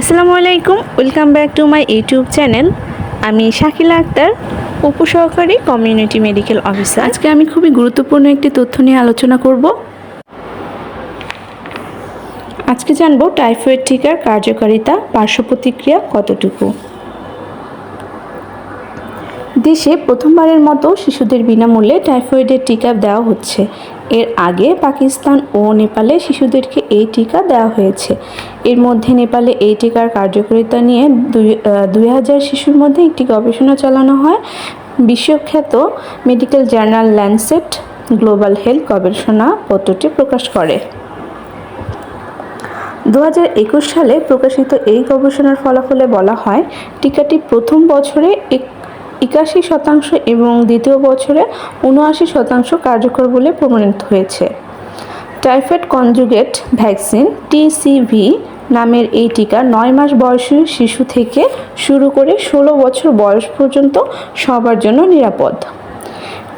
আসসালামু আলাইকুম, welcome back to my YouTube channel. আমি শাকিলা আক্তার, উপসহকারী কমিউনিটি মেডিকেল অফিসার। আজকে আমি খুবই গুরুত্বপূর্ণ একটি তথ্য নিয়ে আলোচনা করব। আজকে জানব টাইফয়েড টিকার কার্যকারিতা, পার্শ্ব প্রতিক্রিয়া কতটুকু। দেশে প্রথমবারের মতো শিশুদের বিনামূল্যে টাইফয়েডের টিকা দেওয়া হচ্ছে। এর আগে পাকিস্তান ও নেপালে শিশুদেরকে এই টিকা দেওয়া হয়েছে। এর মধ্যে নেপালে এই টিকার কার্যকারিতা নিয়ে দুই হাজার শিশুর মধ্যে একটি গবেষণা চালানো হয়। বিশ্বখ্যাত medical journal Lancet global health গবেষণা পত্রটি প্রকাশ করে। দু হাজার একুশ সালে প্রকাশিত এই গবেষণার ফলাফলে বলা হয়, টিকাটি প্রথম বছরে এক একাশি শতাংশ এবং দ্বিতীয় বছরে উনআশি শতাংশ কার্যকর বলে প্রমাণিত হয়েছে। টাইফয়েড কনজুগেট ভ্যাকসিন টিসিভি নামের এই টিকা নয় মাস বয়সী শিশু থেকে শুরু করে ষোলো বছর বয়স পর্যন্ত সবার জন্য নিরাপদ।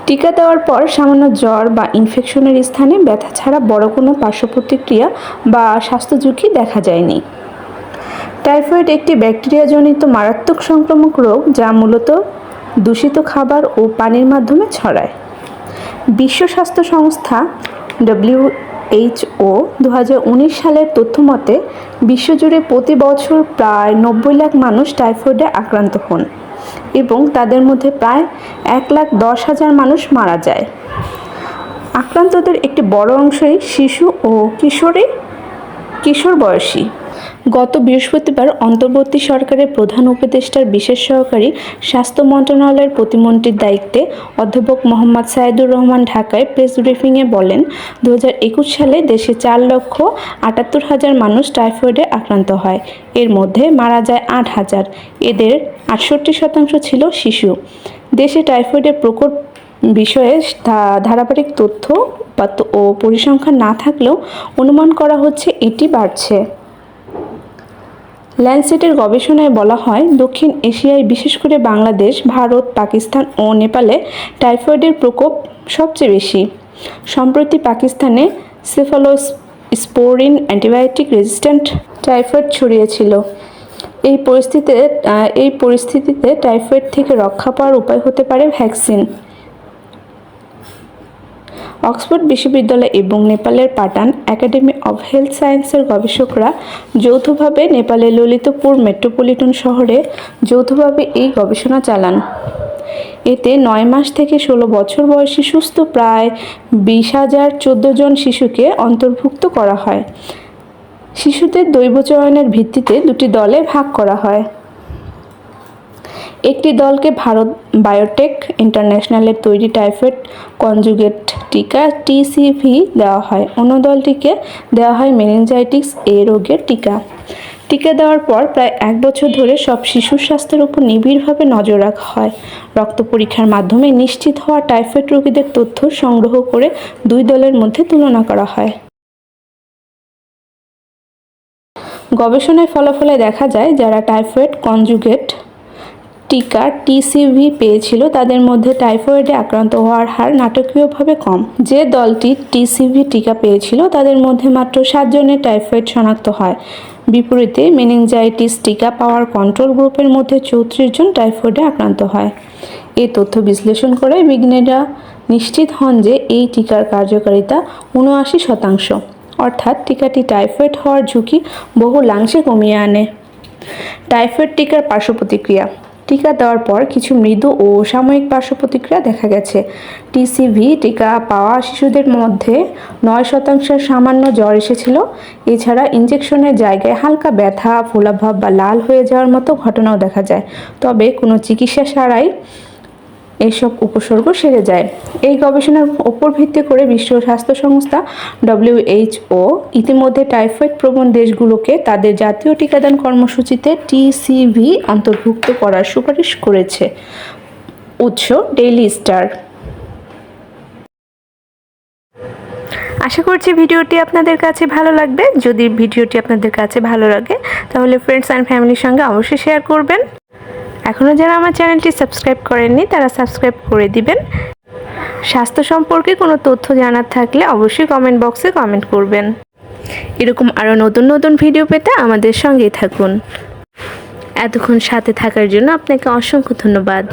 টিকা দেওয়ার পর সামান্য জ্বর বা ইনফেকশনের স্থানে ব্যথা ছাড়া বড় কোনো পার্শ্ব প্রতিক্রিয়া বা স্বাস্থ্য ঝুঁকি দেখা যায়নি। টাইফয়েড একটি ব্যাকটেরিয়াজনিত মারাত্মক সংক্রামক রোগ যা মূলত দূষিত খাবার ও পানির মাধ্যমে ছড়ায়। বিশ্ব স্বাস্থ্য সংস্থা ডব্লিউ ডব্লিউএইচও দু সালের তথ্য মতে, বিশ্বজুড়ে প্রতি বছর প্রায় নব্বই লাখ মানুষ টাইফয়েডে আক্রান্ত হন এবং তাদের মধ্যে প্রায় এক লাখ দশ হাজার মানুষ মারা যায়। আক্রান্তদের একটি বড় অংশই শিশু ও কিশোরী, কিশোর বয়সী। গত বৃহস্পতিবার অন্তর্বর্তী সরকারের প্রধান উপদেষ্টার বিশেষ সহকারী স্বাস্থ্য মন্ত্রণালয়ের প্রতিমন্ত্রীর দায়িত্বে অধ্যাপক মোহাম্মদ সাইদুর রহমান ঢাকায় প্রেস ব্রিফিংয়ে বলেন দু হাজার একুশ সালে দেশে চার লক্ষ আটাত্তর হাজার মানুষ টাইফয়েডে আক্রান্ত হয়। এর মধ্যে মারা যায় আট হাজার। এদের আটষট্টি শতাংশ ছিল শিশু। দেশে টাইফয়েডের প্রকোপ বিষয়ে ধারাবাহিক তথ্য ও পরিসংখ্যান না থাকলেও অনুমান করা হচ্ছে এটি বাড়ছে। ল্যান্ডসেটের গবেষণায় বলা হয়, দক্ষিণ এশিয়ায় বিশেষ করে বাংলাদেশ, ভারত, পাকিস্তান ও নেপালে টাইফয়েডের প্রকোপ সবচেয়ে বেশি। সম্প্রতি পাকিস্তানে cephalosporin antibiotic resistant typhoid ছড়িয়েছিল। এই পরিস্থিতিতে এই পরিস্থিতিতে টাইফয়েড থেকে রক্ষা পাওয়ার উপায় হতে পারে ভ্যাকসিন। অক্সফোর্ড বিশ্ববিদ্যালয় এবং নেপালের পাটান একাডেমি অব হেলথ সায়েন্সের গবেষকরা যৌথভাবে নেপালের ললিতপুর মেট্রোপলিটন শহরে যৌথভাবে এই গবেষণা চালান। এতে নয় মাস থেকে ষোলো বছর বয়সী সুস্থ প্রায় বিশ হাজার চোদ্দ জন শিশুকে অন্তর্ভুক্ত করা হয়। শিশুদের দৈব চয়নের ভিত্তিতে দুটি দলে ভাগ করা হয়। একটি দলকে ভারত বায়োটেক ইন্টারন্যাশনালের তৈরি টাইফয়েড কনজুগেট টিকা, টিসিভি দেওয়া হয়। অন্য দলটিকে দেওয়া হয় মেনিনজাইটিস এ রোগের টিকা। টিকা দেওয়ার পর প্রায় এক বছর ধরে সব শিশুর স্বাস্থ্যের উপর নিবিড়ভাবে নজর রাখা হয়। রক্ত পরীক্ষার মাধ্যমে নিশ্চিত হওয়া টাইফয়েড রোগীদের তথ্য সংগ্রহ করে দুই দলের মধ্যে তুলনা করা হয়। গবেষণায় ফলাফলে দেখা যায়, যারা টাইফয়েড কনজুগেট টিকা টিসিভি পেয়েছিল, তাদের মধ্যে টাইফয়েডে আক্রান্ত হওয়ার হার নাটকীয়ভাবে কম। যে দলটি টিসিভি টিকা পেয়েছিল, তাদের মধ্যে মাত্র সাতজনের টাইফয়েড শনাক্ত হয়। বিপরীতে মেনিনজাইটিস টিকা পাওয়ার কন্ট্রোল গ্রুপের মধ্যে চৌত্রিশ জন টাইফয়েডে আক্রান্ত হয়। এই তথ্য বিশ্লেষণ করে বিজ্ঞানীরা নিশ্চিত হন যে এই টিকার কার্যকারিতা উনআশি শতাংশ। অর্থাৎ টিকাটি টাইফয়েড হওয়ার ঝুঁকি বহু লাংশে কমিয়ে আনে। টাইফয়েড টিকার পার্শ্ব প্রতিক্রিয়া। টিকা দেওয়ার পর কিছু মৃদু ও সাময়িক পার্শ্ব প্রতিক্রিয়া দেখা গেছে। টিসিভি টিকা পাওয়া শিশুদের মধ্যে নয় শতাংশের সামান্য জ্বর এসেছিল। এছাড়া ইঞ্জেকশনের জায়গায় হালকা ব্যথা, ফোলাভাব বা লাল হয়ে যাওয়ার মতো ঘটনাও দেখা যায়। তবে কোনো চিকিৎসা ছাড়াই এইসব উপসর্গ সেরে যায়। এই গবেষণার ওপর ভিত্তি করে বিশ্ব স্বাস্থ্য সংস্থা ডব্লিউএইচও ইতিমধ্যে টাইফয়েড প্রবণ দেশগুলোকে তাদের জাতীয় টিকাদান কর্মসূচিতে টিসিভি অন্তর্ভুক্ত করার সুপারিশ করেছে। উৎস ডেইলি স্টার আশা করছি ভিডিওটি আপনাদের কাছে ভালো লাগবে। যদি ভিডিওটি আপনাদের কাছে ভালো লাগে, তাহলে ফ্রেন্ডস অ্যান্ড ফ্যামিলির সঙ্গে অবশ্যই শেয়ার করবেন। এখনও যারা আমার চ্যানেলটি সাবস্ক্রাইব করেননি, তারা সাবস্ক্রাইব করে দিবেন। স্বাস্থ্য সম্পর্কে কোনো তথ্য জানার থাকলে অবশ্যই কমেন্ট বক্সে কমেন্ট করবেন। এরকম আরও নতুন নতুন ভিডিও পেতে আমাদের সঙ্গেই থাকুন। এতক্ষণ সাথে থাকার জন্য আপনাকে অসংখ্য ধন্যবাদ।